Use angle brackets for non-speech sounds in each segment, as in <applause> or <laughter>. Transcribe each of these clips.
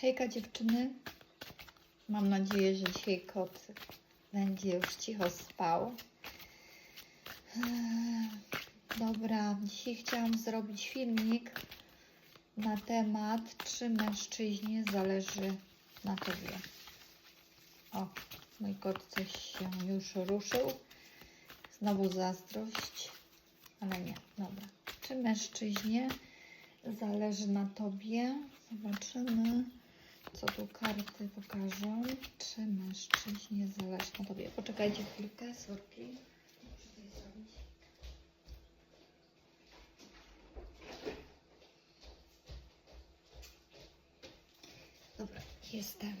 Hejka dziewczyny. Mam nadzieję, że dzisiaj kot będzie już cicho spał. Eee, Dobra, dzisiaj chciałam zrobić filmik na temat, czy mężczyźnie zależy na tobie. O, mój kot coś się już ruszył. Znowu zazdrość, ale nie, dobra. Czy mężczyźnie zależy na tobie? Zobaczymy, co tu karty pokażą. Czy mężczyźnie zależy na tobie? Poczekajcie chwilkę, sorki. Dobra, jestem.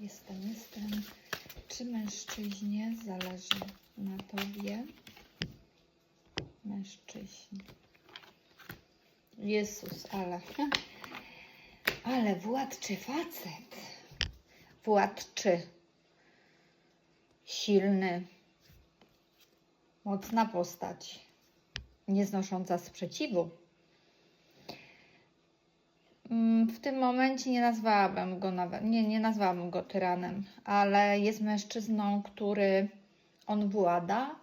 Jestem, jestem. Czy mężczyźnie zależy na tobie? Mężczyźni. Jezus, ale. <laughs> Ale władczy facet. Władczy. Silny. Mocna postać. Nieznosząca sprzeciwu. Mm, W tym momencie nie nazwałabym go nawet, nie, nie nazwałabym go tyranem, ale jest mężczyzną, który on włada,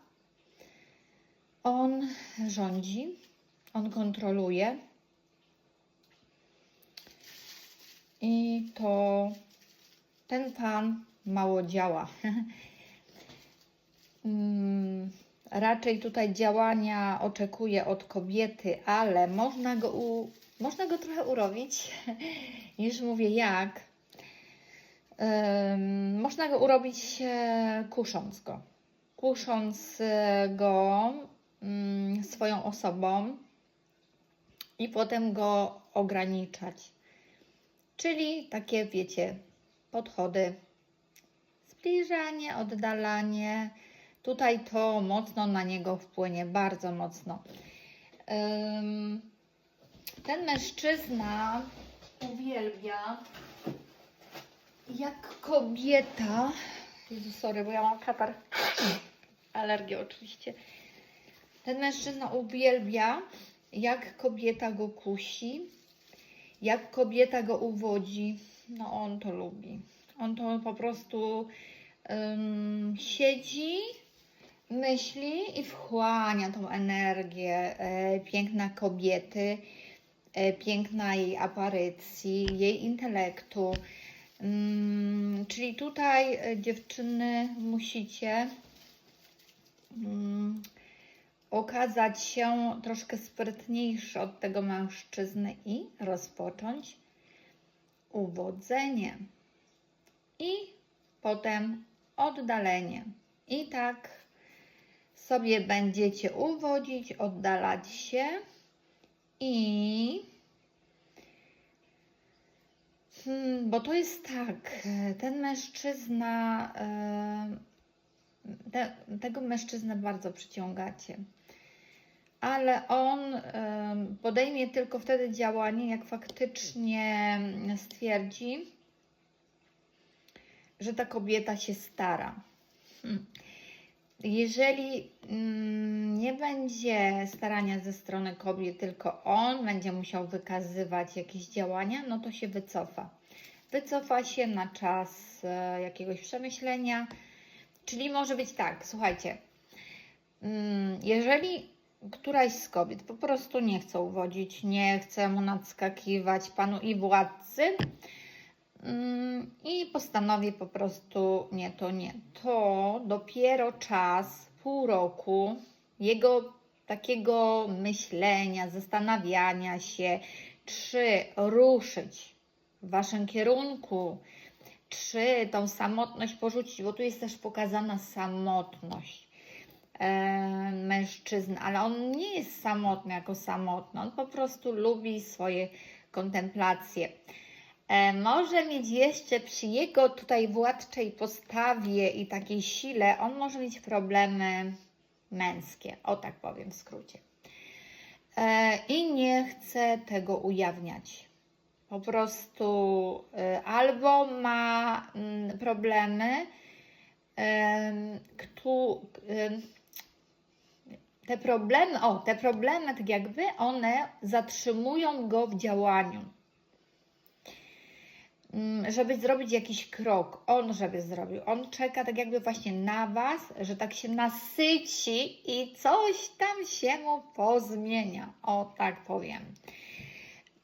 on rządzi, on kontroluje. I to ten pan mało działa. <laughs> Mm, Raczej tutaj działania oczekuje od kobiety, ale można go, u, można go trochę urobić. <laughs> Już mówię jak. Można go urobić e, kusząc go. Kusząc e, go mm, swoją osobą i potem go ograniczać. Czyli takie, wiecie, podchody, zbliżanie, oddalanie. Tutaj to mocno na niego wpłynie, bardzo mocno. Ten mężczyzna uwielbia, jak kobieta. Jezu, sorry, bo ja mam katar. Alergię oczywiście. Ten mężczyzna uwielbia, jak kobieta go kusi, jak kobieta go uwodzi. No, on to lubi. On to po prostu ym, siedzi, myśli i wchłania tą energię e, piękna kobiety, e, piękna jej aparycji, jej intelektu. Ym, czyli tutaj e, dziewczyny musicie ym, okazać się troszkę sprytniejsze od tego mężczyzny i rozpocząć uwodzenie. I potem oddalenie. I tak sobie będziecie uwodzić, oddalać się i Hmm, bo to jest tak, ten mężczyzna, e, te, tego mężczyznę bardzo przyciągacie, ale on podejmie tylko wtedy działanie, jak faktycznie stwierdzi, że ta kobieta się stara. Hmm. Jeżeli mm, nie będzie starania ze strony kobiet, tylko on będzie musiał wykazywać jakieś działania, no to się wycofa. Wycofa się na czas e, jakiegoś przemyślenia. Czyli może być tak, słuchajcie, mm, jeżeli któraś z kobiet po prostu nie chce uwodzić, nie chce mu nadskakiwać panu i władcy, Mm, i postanowi po prostu nie, to nie. To dopiero czas, pół roku jego takiego myślenia, zastanawiania się, czy ruszyć w waszym kierunku, czy tą samotność porzucić, bo tu jest też pokazana samotność e, mężczyzny, ale on nie jest samotny jako samotny, on po prostu lubi swoje kontemplacje. E, może mieć jeszcze przy jego tutaj władczej postawie i takiej sile, on może mieć problemy męskie, o tak powiem w skrócie. E, I nie chce tego ujawniać. Po prostu albo ma mm, problemy, te problemy, o, te problemy, tak jakby one zatrzymują go w działaniu. mm, żeby zrobić jakiś krok, on żeby zrobił. On czeka tak jakby właśnie na Was, że tak się nasyci i coś tam się mu pozmienia. O, tak powiem.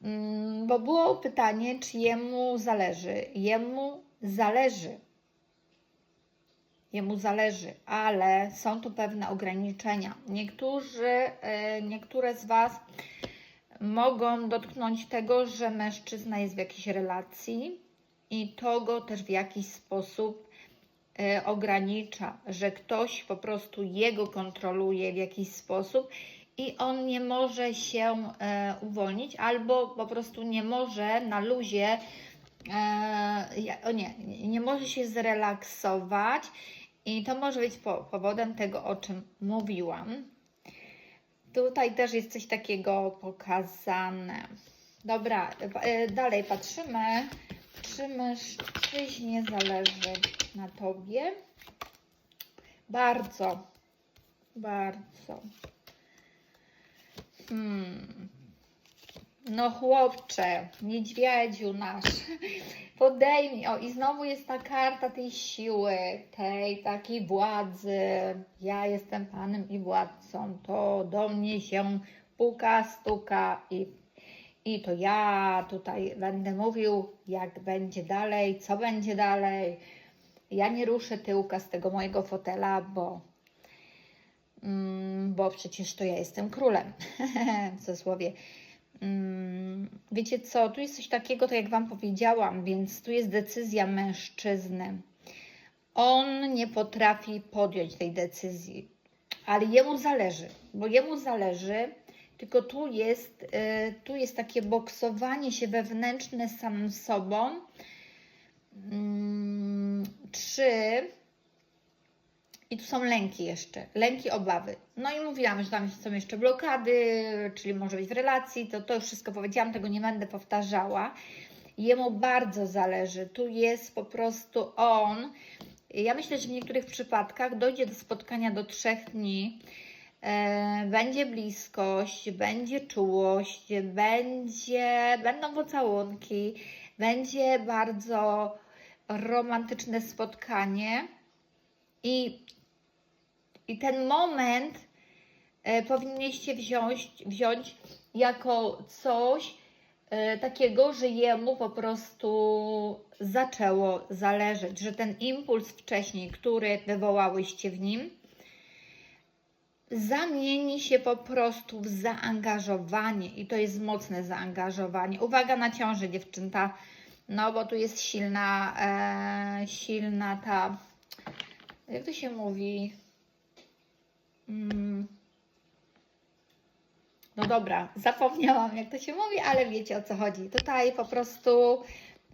Mm, Bo było pytanie, czy jemu zależy. Jemu zależy. Jemu zależy, ale są tu pewne ograniczenia. Niektórzy, e, niektóre z Was mogą dotknąć tego, że mężczyzna jest w jakiejś relacji i to go też w jakiś sposób e, ogranicza, że ktoś po prostu jego kontroluje w jakiś sposób i on nie może się e, uwolnić, albo po prostu nie może na luzie, o nie- nie może się zrelaksować i to może być po, powodem tego, o czym mówiłam. Tutaj też jest coś takiego pokazane. Dobra, e, dalej patrzymy, czy mężczyźnie zależy na tobie. Bardzo, bardzo. Hmm. No chłopcze, niedźwiedziu nasz, podejmij. O i znowu jest ta karta tej siły, tej takiej władzy. Ja jestem panem i władcą. To do mnie się puka, stuka i, i to ja tutaj będę mówił, jak będzie dalej, co będzie dalej. Ja nie ruszę tyłka z tego mojego fotela, bo Mm, bo przecież to ja jestem królem. <laughs> w cudzysłowie. Mm, Wiecie co, tu jest coś takiego, tak jak Wam powiedziałam, więc tu jest decyzja mężczyzny. On nie potrafi podjąć tej decyzji, ale jemu zależy, bo jemu zależy, tylko tu jest, y, tu jest takie boksowanie się wewnętrzne samym sobą. Mm, Czy i tu są lęki jeszcze, lęki, obawy. No i mówiłam, że tam są jeszcze blokady, czyli może być w relacji, to to już wszystko powiedziałam, tego nie będę powtarzała. Jemu bardzo zależy, tu jest po prostu on. Ja myślę, że w niektórych przypadkach dojdzie do spotkania do trzech dni. E, będzie bliskość, będzie czułość, będzie, będą pocałunki, będzie bardzo romantyczne spotkanie. I, I ten moment e, powinniście wziąć, wziąć jako coś e, takiego, że jemu po prostu zaczęło zależeć, że ten impuls wcześniej, który wywołałyście w nim, zamieni się po prostu w zaangażowanie i to jest mocne zaangażowanie. Uwaga na ciąży, dziewczęta, no bo tu jest silna, e, silna ta jak to się mówi? Mm. No dobra, zapomniałam jak to się mówi, ale wiecie o co chodzi. Tutaj po prostu.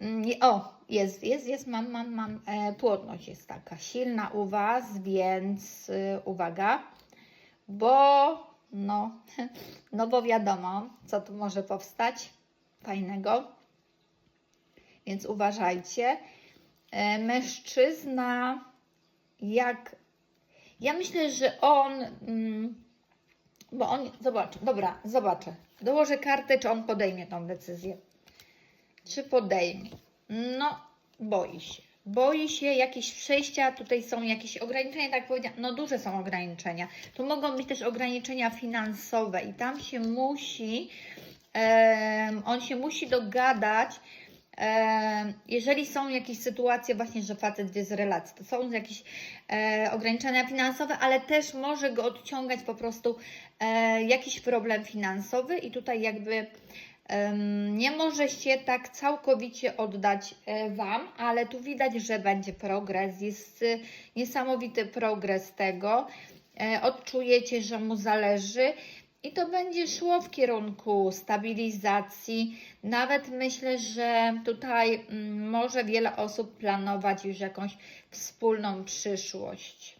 mm, O, jest, jest, jest, mam, mam, mam. E, płodność jest taka silna u Was, więc y, uwaga, bo no, <laughs> no bo wiadomo, co tu może powstać fajnego. Więc uważajcie. E, mężczyzna jak. Ja myślę, że on. Mm, bo on. Zobacz, dobra, zobaczę. Dołożę kartę, czy on podejmie tą decyzję. Czy podejmie? No, boi się. Boi się jakieś przejścia, tutaj są jakieś ograniczenia, tak powiedziałam, no duże są ograniczenia. Tu mogą być też ograniczenia finansowe i tam się musi, em, on się musi dogadać, jeżeli są jakieś sytuacje właśnie, że facet jest z relacji, to są jakieś e, ograniczenia finansowe, ale też może go odciągać po prostu e, jakiś problem finansowy i tutaj jakby nie może się tak całkowicie oddać e, Wam, ale tu widać, że będzie progres, jest niesamowity progres tego. Odczujecie, że mu zależy i to będzie szło w kierunku stabilizacji. Nawet myślę, że tutaj mm, może wiele osób planować już jakąś wspólną przyszłość.